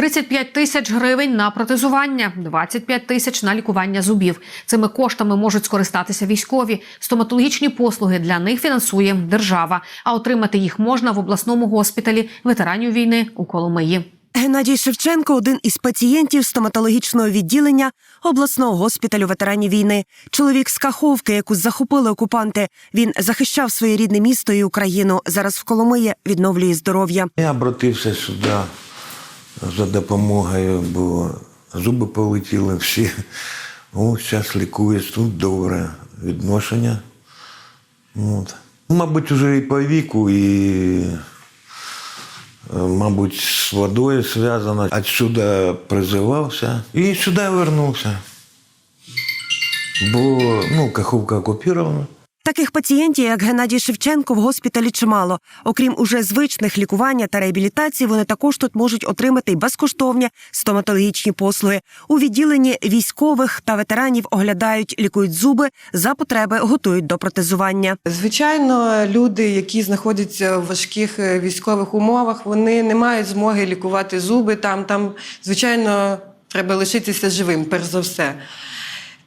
35 тисяч гривень на протезування, 25 тисяч на лікування зубів. Цими коштами можуть скористатися військові. Стоматологічні послуги для них фінансує держава. А отримати їх можна в обласному госпіталі ветеранів війни у Коломиї. Геннадій Шевченко один із пацієнтів стоматологічного відділення обласного госпіталю ветеранів війни. Чоловік з Каховки, яку захопили окупанти. Він захищав своє рідне місто і Україну. Зараз в Коломиї відновлює здоров'я. Я обратився сюди за допомогою, бо зуби полетіли всі. О, зараз лікуюсь, тут добре відношення. От. Мабуть, вже і по віку, і, е, мабуть, з водою зв'язано. Отсюда призивався і сюди вернувся. Бо ну, Каховка окупована. Таких пацієнтів, як Геннадій Шевченко, в госпіталі чимало. Окрім уже звичних лікування та реабілітації, вони також тут можуть отримати й безкоштовні стоматологічні послуги. У відділенні військових та ветеранів оглядають, лікують зуби за потреби, готують до протезування. Звичайно, люди, які знаходяться в важких е, військових умовах, вони не мають змоги лікувати зуби там. Там, звичайно, треба лишитися живим, перш за все.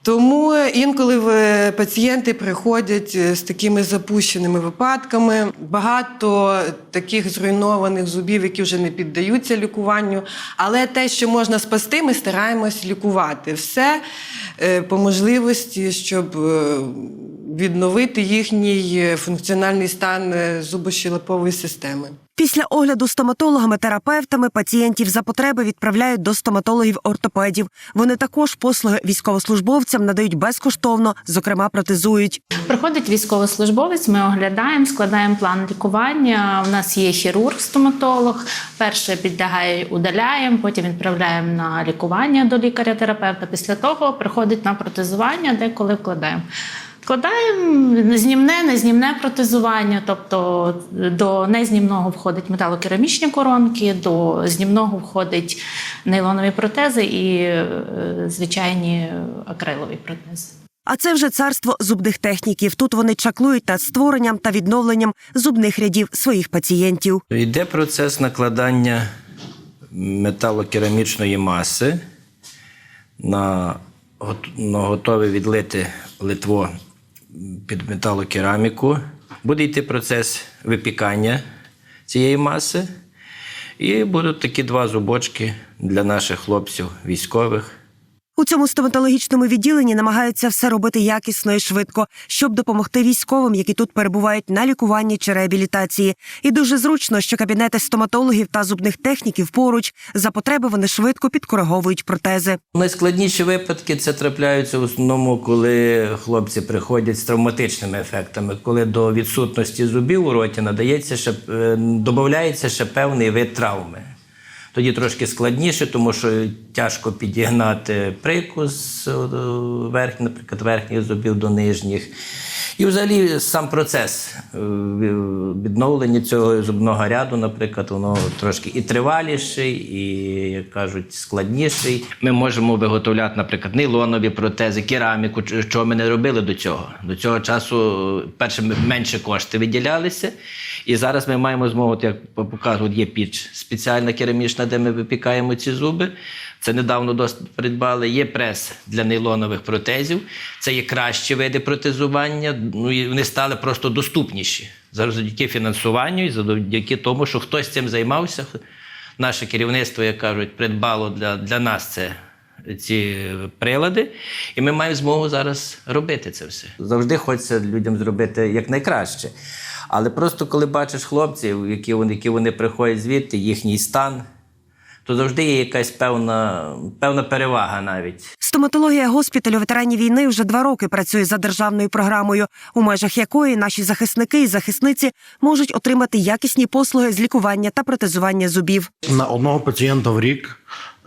Тому інколи в- пацієнти приходять е, з такими запущеними випадками. Багато таких зруйнованих зубів, які вже не піддаються лікуванню. Але те, що можна спасти, ми стараємось лікувати. Все е, по можливості, щоб е, відновити їхній е, функціональний стан е, зубощелепової системи. Після огляду стоматологами-терапевтами пацієнтів за потреби відправляють до стоматологів-ортопедів. Вони також послуги військовослужбовцям надають безкоштовно, зокрема протезують. Приходить військовослужбовець, ми оглядаємо, складаємо план лікування. У нас є хірург-стоматолог. Перше підлягає, удаляємо, потім відправляємо на лікування до лікаря-терапевта. Після того приходить на протезування, де коли вкладаємо. Вкладаємо знімне, незнімне протезування, тобто до незнімного входить металокерамічні коронки, до знімного входить нейлонові протези і е, звичайні акрилові протези. А це вже царство зубних техніків. Тут вони чаклують над створенням та відновленням зубних рядів своїх пацієнтів. Йде процес накладання металокерамічної маси на, гот- на готове відлите литво під металокераміку. Буде йти процес випікання цієї маси. І будуть такі два зубочки для наших хлопців військових. У цьому стоматологічному відділенні намагаються все робити якісно і швидко, щоб допомогти військовим, які тут перебувають на лікуванні чи реабілітації. І дуже зручно, що кабінети стоматологів та зубних техніків поруч за потреби вони швидко підкориговують протези. Найскладніші випадки це трапляються в основному, коли хлопці приходять з травматичними ефектами, коли до відсутності зубів у роті надається ще е, додається ще певний вид травми. Тоді трошки складніше, тому що тяжко підігнати прикус верхніх, верх, наприклад, верхніх зубів до нижніх. І взагалі сам процес е, відновлення цього зубного ряду, наприклад, воно трошки і триваліший, і, як кажуть, складніший. Ми можемо виготовляти, наприклад, нейлонові протези, кераміку, чого ми не робили до цього. До цього часу, перше, менше кошти виділялися. І зараз ми маємо змогу, як показую, от є піч спеціальна керамічна, де ми випікаємо ці зуби. Це недавно досить придбали. Є прес для нейлонових протезів. Це є кращі види протезування. Ну і вони стали просто доступніші завдяки фінансуванню і завдяки тому, що хтось цим займався. Наше керівництво, як кажуть, придбало для, для нас це. Ці прилади, і ми маємо змогу зараз робити це все. Завжди хочеться людям зробити якнайкраще. Але просто коли бачиш хлопців, які вони, які вони приходять звідти, їхній стан, то завжди є якась певна, певна перевага навіть. Стоматологія госпіталю ветеранів війни вже два роки працює за державною програмою, у межах якої наші захисники і захисниці можуть отримати якісні послуги з лікування та протезування зубів. На одного пацієнта в рік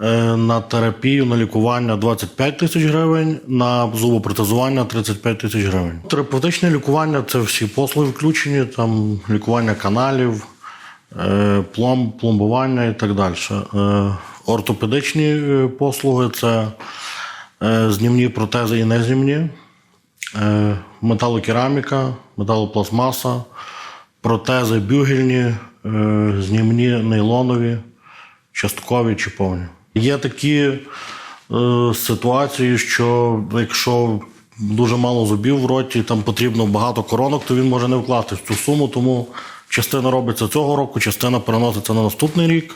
е, на терапію, на лікування 25 тисяч гривень, на зубопротезування 35 тисяч гривень. Терапевтичне лікування це всі послуги включені, там лікування каналів, пломб, пломбування і так далі. Е, Ортопедичні е, послуги це е, знімні протези і незнімні, е, металокераміка, металопластмаса, протези бюгельні, е, знімні нейлонові, часткові чи повні. Є такі е, ситуації, що якщо дуже мало зубів в роті, там потрібно багато коронок, то він може не вкласти в цю суму, тому частина робиться цього року, частина переноситься на наступний рік.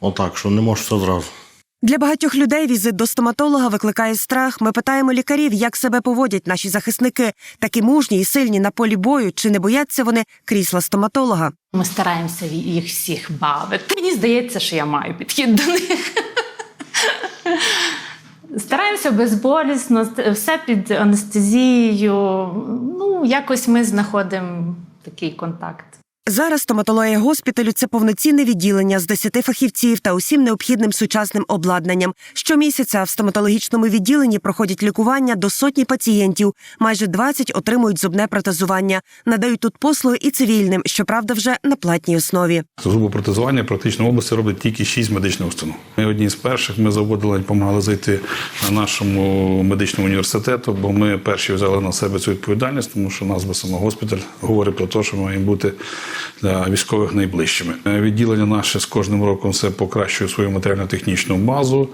Отак, що не може все зразу. Для багатьох людей візит до стоматолога викликає страх. Ми питаємо лікарів, як себе поводять наші захисники, такі мужні і сильні на полі бою, чи не бояться вони крісла стоматолога. Ми стараємося їх всіх бавити. Мені здається, що я маю підхід до них. Стараємося безболісно, все під анестезією. Ну, якось ми знаходимо такий контакт. Зараз стоматологія госпіталю це повноцінне відділення з 10 фахівців та усім необхідним сучасним обладнанням. Щомісяця в стоматологічному відділенні проходять лікування до сотні пацієнтів. Майже 20 отримують зубне протезування. Надають тут послуги і цивільним, щоправда, вже на платній основі. Зубопротезування практично в області роблять тільки шість медичних установ. Ми одні з перших ми заводили, допомагали зайти на нашому медичному університету, бо ми перші взяли на себе цю відповідальність, тому що назва сама госпіталь говорить про те, що ми маємо бути для військових найближчими. Е, Відділення наше з кожним роком все покращує свою матеріально-технічну базу.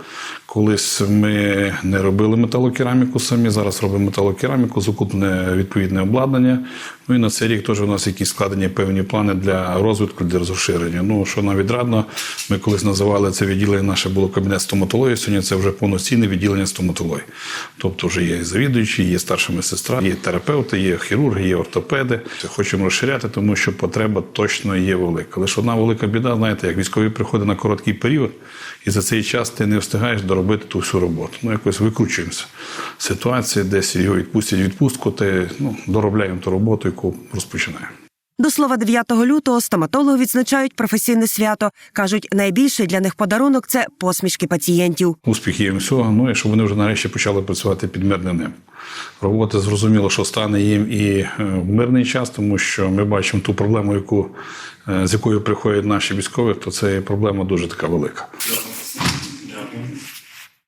Колись ми не робили металокераміку самі, зараз робимо металокераміку, закуплене відповідне обладнання. Ну і на цей рік теж у нас якісь складені певні плани для розвитку, для розширення. Ну що нам відрадно, ми колись називали це відділення, наше було кабінет стоматології. Сьогодні це вже повноцінне відділення стоматології. Тобто вже є завідуючі, є старша медсестра, є терапевти, є хірурги, є ортопеди. Хочемо розширяти, тому що потреба точно є велика. Лише одна велика біда, знаєте, як військові приходять на короткий період, і за цей час ти не встигаєш доробити ту всю роботу. Ну, якось викручуємося. Ситуація, десь його відпустять відпустку, ти ну, доробляємо ту роботу, яку розпочинаємо. До слова, 9 лютого стоматологи відзначають професійне свято. кажуть, найбільший для них подарунок це посмішки пацієнтів. Успіхів їм всього, ну і щоб вони вже нарешті почали працювати під мирним небом. Робота зрозуміло, що стане їм і е, в мирний час, тому що ми бачимо ту проблему, яку, е, з якою приходять наші військові, то це проблема дуже така велика.